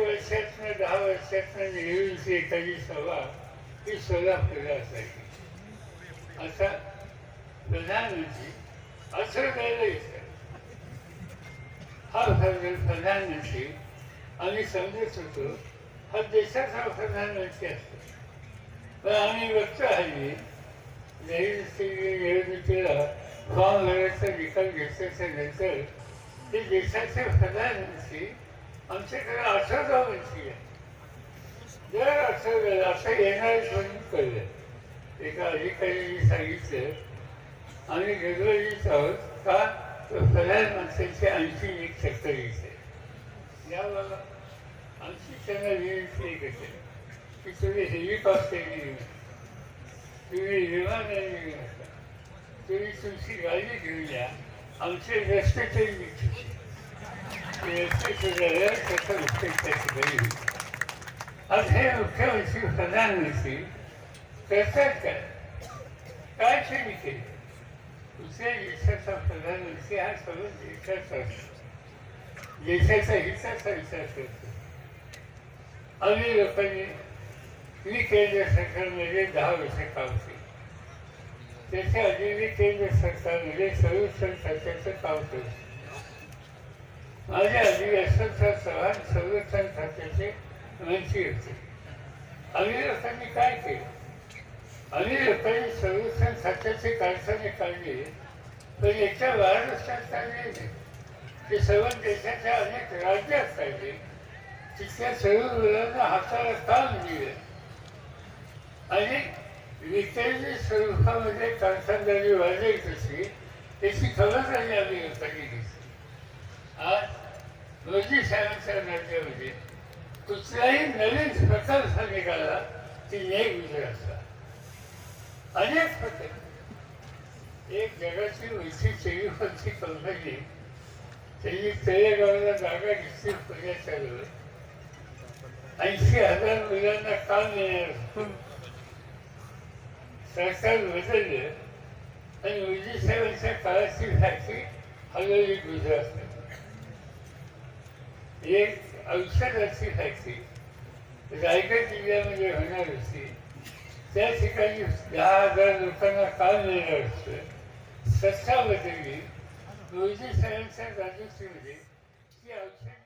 वर्षातनं दहा वर्षातनं नेहरूंची एखादी सभा ही सोलापूरला असायची. आता प्रधानमंत्री असं करायला विचार हा भरलेला प्रधानमंत्री आम्ही समजत होतो हा देशाचा प्रधानमंत्री असतो. पण आम्ही बघतो हल्ली निवडणुकीला फॉर्म भरायचा निकाल घेतल्याच्या नंतर ते देशाचे प्रधानमंत्री आमच्याकडे आठवडा मंत्री आहे. दर आठवड्याला असं येणार म्हणून कळलं. एका अधिकाऱ्यांनी सांगितलं. आम्ही गडबडीत आहोत का? सगळ्या प्रधानमंत्र्यांची आणखी एक चक्कर येते. याबाबा आमची त्यांना विनंती एक असेल की तुम्ही हेलिकॉप्टरने येऊ तुम्ही विमानाने येऊ नका तुम्ही तुमची गाडी घेऊन या. आमचे रस्ते तरी मिळतील त्याचा उपयोग त्या ठिकाणी आज हे करतात काय काय दुसऱ्या देशाचा प्रधानमंत्री हा सर्व देशाचा असतो हिताचा विचार करतो आम्ही लोकांनी मी केंद्र सरकारमध्ये दहा वर्ष काम केलं त्याच्या आधी मी केंद्र सरकारमध्ये संरक्षण सरकारचं काम केलं माझ्या आधी यशवंतराव चव्हाण संरक्षण खात्याचे मंत्री होते. आम्ही काय केलं? आम्ही लोकांनी संरक्षण खात्याचे कारखाने काढले पण याच्या महाराष्ट्रात काढले नाही. ते सर्व देशाच्या अनेक राज्यात काढले तिथल्या सर्व मुलांना हाताला काम दिलं. आणि विक्रेते स्वरूपामध्ये कारखानदारी वाढेल कशी त्याची खबरदारी आम्ही लोकांनी घेतली. आज रोजी साहेबांच्या राज्यामध्ये म्हणजे कुठलाही नवीन प्रकल्प निघाला की एक विजय असला. अनेक प्रकार. एक जगाची वैशी होती कंपनी त्यांनी तळेगावला जागा घेतली पुण्याच्या जवळ ऐंशी हजार मुलांना काम मिळणार सरकार बदललं. आणि मोदी साहेबांच्या काळाची फॅक्टरी हलवली गुजरात एक औषधाची फॅक्टरी रायगड जिल्ह्यामध्ये होणार असते त्या ठिकाणी दहा हजार लोकांना काम मिळणार असतं. सत्ता बदलली मोदी सरांच्या राजस्थानमध्ये ती औषध